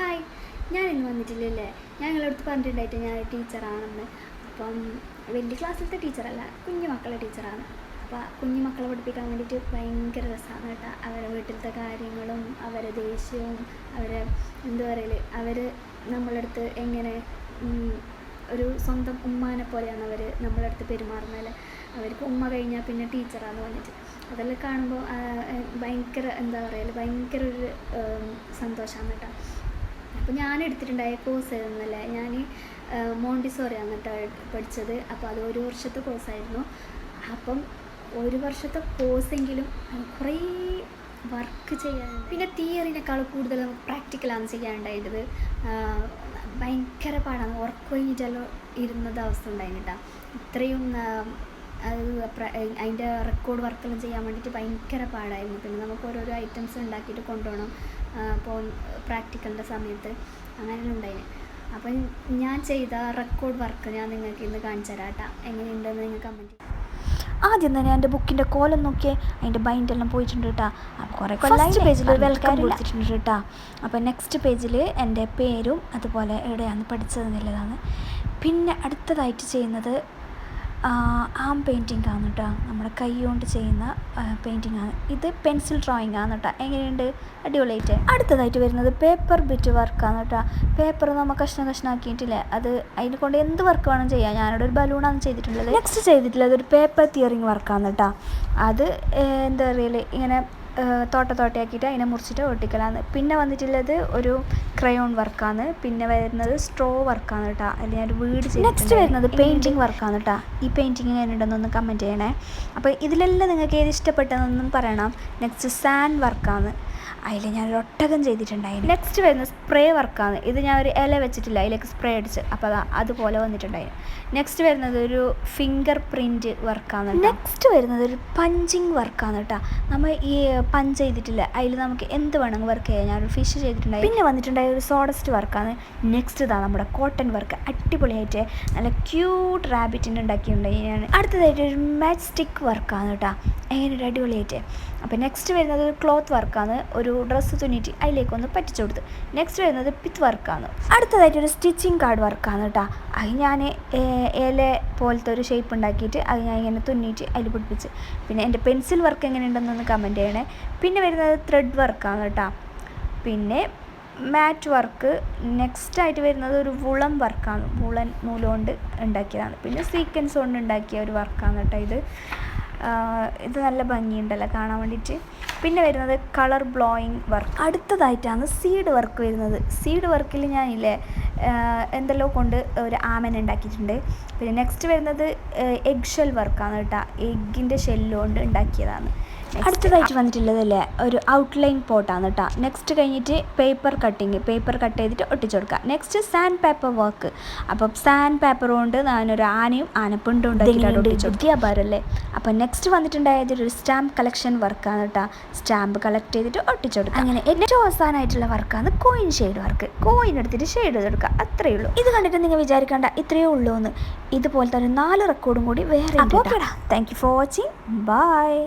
Hi. ഞാൻ ഇന്ന് വന്നിട്ടില്ലല്ലേ? ഞാൻ നിങ്ങളടുത്ത് പറഞ്ഞിട്ടുണ്ടായിട്ട് ഞാൻ ടീച്ചറാണെന്ന്. അപ്പം വലിയ ക്ലാസ്സിലത്തെ ടീച്ചറല്ല കുഞ്ഞു മക്കളെ ടീച്ചറാണ്. അപ്പോൾ കുഞ്ഞു മക്കളെ പഠിപ്പിക്കാൻ വേണ്ടിയിട്ട് ഭയങ്കര രസമാണ് കേട്ടോ. അവരെ വീട്ടിലത്തെ കാര്യങ്ങളും അവരെ ദേഷ്യവും അവരെ എന്താ പറയൽ അവർ നമ്മളടുത്ത് എങ്ങനെ ഒരു സ്വന്തം ഉമ്മാനെ പോലെയാണ് അവർ നമ്മളടുത്ത് പെരുമാറുന്നത് അവർക്ക് ഉമ്മ കഴിഞ്ഞാൽ പിന്നെ ടീച്ചറാന്ന് പറഞ്ഞിട്ട്. അതെല്ലാം കാണുമ്പോൾ ഭയങ്കര എന്താ പറയുക ഭയങ്കര ഒരു സന്തോഷമാണ് കേട്ടോ. അപ്പോൾ ഞാൻ എടുത്തിട്ടുണ്ടായ കോഴ്സ് ആയിരുന്നല്ലേ ഞാൻ മോണ്ടിസോറിയാണ് കേട്ടോ പഠിച്ചത്. അപ്പോൾ അത് ഒരു വർഷത്തെ കോഴ്സായിരുന്നു അപ്പം ഒരു വർഷത്തെ കോഴ്സെങ്കിലും കുറേ വർക്ക് ചെയ്യാനുണ്ട് പിന്നെ തിയറിനേക്കാൾ കൂടുതൽ നമുക്ക് പ്രാക്ടിക്കലാണ് ചെയ്യാനുണ്ടായിരുന്നത്. ഭയങ്കര പാടാണ്. ഉറക്കം ഇരുന്നത് അവസ്ഥ ഉണ്ടായിരുന്നിട്ടാണ് ഇത്രയും അത് അതിന്റെ റെക്കോർഡ് വർക്കെല്ലാം ചെയ്യാൻ വേണ്ടിയിട്ട് ഭയങ്കര പാടായിരുന്നു. പിന്നെ നമുക്ക് ഓരോരോ ഐറ്റംസ് ഉണ്ടാക്കിയിട്ട് കൊണ്ടുപോകണം. അപ്പോൾ പ്രാക്ടിക്കലിന്റെ സമയത്ത് അങ്ങനെയെല്ലാം ഉണ്ടായിന്. അപ്പം ഞാൻ ചെയ്ത റെക്കോർഡ് വർക്ക് ഞാൻ നിങ്ങൾക്ക് ഇന്ന് കാണിച്ചു തരാം കേട്ടോ. എങ്ങനെയുണ്ടെന്ന് നിങ്ങൾക്ക് കമന്റ് ആദ്യം തന്നെ എന്റെ ബുക്കിന്റെ കോലം നോക്കിയേ. അതിന്റെ ബൈൻഡെല്ലാം പോയിട്ടുണ്ട് കേട്ടോ. അപ്പോൾ കുറേ ഫസ്റ്റ് പേജിൽ വെൽക്കം. കൊടുത്തിട്ടുണ്ട് കേട്ടോ. അപ്പോൾ നെക്സ്റ്റ് പേജിൽ എന്റെ പേരും അതുപോലെ എവിടെയാണ് പഠിച്ചത് എന്നുള്ളതാണ്. പിന്നെ അടുത്തതായിട്ട് ചെയ്യുന്നത് ആം പെയിന്റിംഗ് ആണ് കേട്ടോ നമ്മുടെ കൈ കൊണ്ട് ചെയ്യുന്ന പെയിന്റിംഗ് ആണ്. ഇത് പെൻസിൽ ഡ്രോയിങ് ആണ് കേട്ടോ എങ്ങനെയുണ്ട്? അടിപൊളിയായിട്ട്. അടുത്തതായിട്ട് വരുന്നത് പേപ്പർ ബിറ്റ് വർക്കാണ് കേട്ടോ പേപ്പർ നമ്മൾ കഷ്ണം കഷ്ണാക്കിയിട്ടില്ലേ. അത് അതിനെ കൊണ്ട് എന്ത് വർക്ക് വേണം ചെയ്യാം? ഞാനിവിടെ ഒരു ബലൂണാണ് ചെയ്തിട്ടുള്ളത്. നെക്സ്റ്റ് ചെയ്തിട്ടുള്ളത് ഒരു പേപ്പർ തിയറിങ് വർക്കാണ് കേട്ടോ അത് എന്താ പറയുക ഇങ്ങനെ തോട്ട തോട്ടയാക്കിയിട്ട് അതിനെ മുറിച്ചിട്ട് ഒട്ടിക്കലാണ് പിന്നെ വന്നിട്ടുള്ളത് ഒരു ക്രയോൺ വർക്കാണ് പിന്നെ വരുന്നത് സ്ട്രോ വർക്കാണ് കേട്ടോ അതിൽ ഞാനൊരു വീട് നെക്സ്റ്റ് വരുന്നത് പെയിന്റിങ് വർക്കാണ് കേട്ടോ ഈ പെയിന്റിങ് എങ്ങനെയുണ്ടെന്നൊന്ന് കമന്റ് ചെയ്യണേ. അപ്പോൾ ഇതിലെല്ലാം നിങ്ങൾക്ക് ഏത് ഇഷ്ടപ്പെട്ടതെന്നും പറയണം. നെക്സ്റ്റ് സാൻ വർക്കാണ് അതിൽ ഞാനൊരു ഒട്ടകം ചെയ്തിട്ടുണ്ടായിരുന്നു നെക്സ്റ്റ് വരുന്ന സ്പ്രേ വർക്കാണ് ഇത് ഞാൻ ഒരു ഇല വെച്ചിട്ടില്ല. അതിലേക്ക് സ്പ്രേ അടിച്ച്. അപ്പോൾ അതാ അതുപോലെ വന്നിട്ടുണ്ടായിരുന്നു നെക്സ്റ്റ് വരുന്നത് ഒരു ഫിംഗർ പ്രിന്റ് വർക്കാണ് നെക്സ്റ്റ് വരുന്നത് ഒരു പഞ്ചിങ് വർക്കാണ് കേട്ടോ നമ്മൾ ഈ പഞ്ച് ചെയ്തിട്ടില്ല? അതിൽ നമുക്ക് എന്ത് വേണമെങ്കിൽ വർക്ക് ചെയ്യാം. ഒരു ഫിഷ് ചെയ്തിട്ടുണ്ടായി പിന്നെ വന്നിട്ടുണ്ടായ ഒരു സോഡസ്റ്റ് വർക്കാണ് നെക്സ്റ്റ് ഇതാണ് നമ്മുടെ കോട്ടൺ വർക്ക് അടിപൊളിയായിട്ട് നല്ല ക്യൂട്ട് റാബിറ്റിന്റെ ഉണ്ടാക്കിയിട്ടുണ്ടായി ഞാൻ അടുത്തതായിട്ട് ഒരു മാച്ച് സ്റ്റിക്ക് വർക്കാണ് കേട്ടോ എങ്ങനെ ഒരു അടിപൊളിയായിട്ട്. അപ്പോൾ നെക്സ്റ്റ് വരുന്നത് ഒരു ക്ലോത്ത് വർക്കാണ് ഒരു ഡ്രസ്സ് തുന്നിയിട്ട് അതിലേക്ക് ഒന്ന് പറ്റിച്ചു കൊടുത്ത്. നെക്സ്റ്റ് വരുന്നത് പിത്ത് വർക്കാണ് അടുത്തതായിട്ട് ഒരു സ്റ്റിച്ചിങ് കാർഡ് വർക്കാണ് കേട്ടോ അത് ഞാൻ ഇല പോലത്തെ ഒരു ഷേപ്പ് ഉണ്ടാക്കിയിട്ട് അത് ഞാൻ ഇങ്ങനെ തുന്നിയിട്ട് അതിൽ പിടിപ്പിച്ച്. പിന്നെ എന്റെ പെൻസിൽ വർക്ക് എങ്ങനെ എങ്ങനെയുണ്ടെന്നൊന്ന് കമന്റ് ചെയ്യണേ. പിന്നെ വരുന്നത് ത്രെഡ് വർക്കാണ് കേട്ടോ പിന്നെ മാറ്റ് വർക്ക് നെക്സ്റ്റ് ആയിട്ട് വരുന്നത് ഒരു വുളൻ വർക്കാണ് വുളൻ നൂലുകൊണ്ട് ഉണ്ടാക്കിയതാണ്. പിന്നെ സീക്വൻസ് കൊണ്ട് ഉണ്ടാക്കിയ ഒരു വർക്കാണ് കേട്ടോ ഇത്. ഇത് നല്ല ഭംഗിയുണ്ടല്ലോ കാണാൻ വേണ്ടിയിട്ട്. പിന്നെ വരുന്നത് കളർ ബ്ലോയിങ് വർക്ക് അടുത്തതായിട്ടാണ് സീഡ് വർക്ക് വരുന്നത്. സീഡ് വർക്കിൽ ഞാനില്ലേ എന്തെല്ലോ കൊണ്ട് ഒരു ആമൻ ഉണ്ടാക്കിയിട്ടുണ്ട്. പിന്നെ നെക്സ്റ്റ് വരുന്നത് എഗ് ഷെൽ വർക്കാണ് കേട്ടോ. എഗ്ഗിന്റെ ഷെല്ല് കൊണ്ട് ഉണ്ടാക്കിയതാണ്. അടുത്തതായിട്ട് വന്നിട്ടുള്ളതല്ലേ ഒരു ഔട്ട്ലൈൻ പോട്ടാണ് കേട്ടോ. നെക്സ്റ്റ് കഴിഞ്ഞിട്ട് പേപ്പർ കട്ടിങ് പേപ്പർ കട്ട് ചെയ്തിട്ട് ഒട്ടിച്ചു കൊടുക്കുക നെക്സ്റ്റ് സാൻഡ് പേപ്പർ വർക്ക് അപ്പം സാൻഡ് പേപ്പർ കൊണ്ട് ഞാനൊരു ആനയും ആനപ്പിണ്ടും ഉണ്ടാക്കിയിട്ടാണ് ഒട്ടിച്ചു വിദ്യാഭാരല്ലേ? അപ്പം നെക്സ്റ്റ് വന്നിട്ടുണ്ടായത് ഒരു സ്റ്റാമ്പ് കളക്ഷൻ വർക്കാണ് കേട്ടോ. സ്റ്റാമ്പ് കളക്ട് ചെയ്തിട്ട് ഒട്ടിച്ചു കൊടുക്കുക അങ്ങനെ ഏറ്റവും അവസാനമായിട്ടുള്ള വർക്കാണ് കോയിൻ ഷെയ്ഡ് വർക്ക് കോയിൻ എടുത്തിട്ട് ഷെയ്ഡ് ചെയ്തെടുക്കുക. അത്രയേ ഉള്ളൂ. ഇത് കണ്ടിട്ട് നിങ്ങൾ വിചാരിക്കേണ്ട ഇത്രയേ ഉള്ളൂ എന്ന്. ഇതുപോലത്തെ ഒരു നാല് റെക്കോർഡും കൂടി വേറെ thank you for watching bye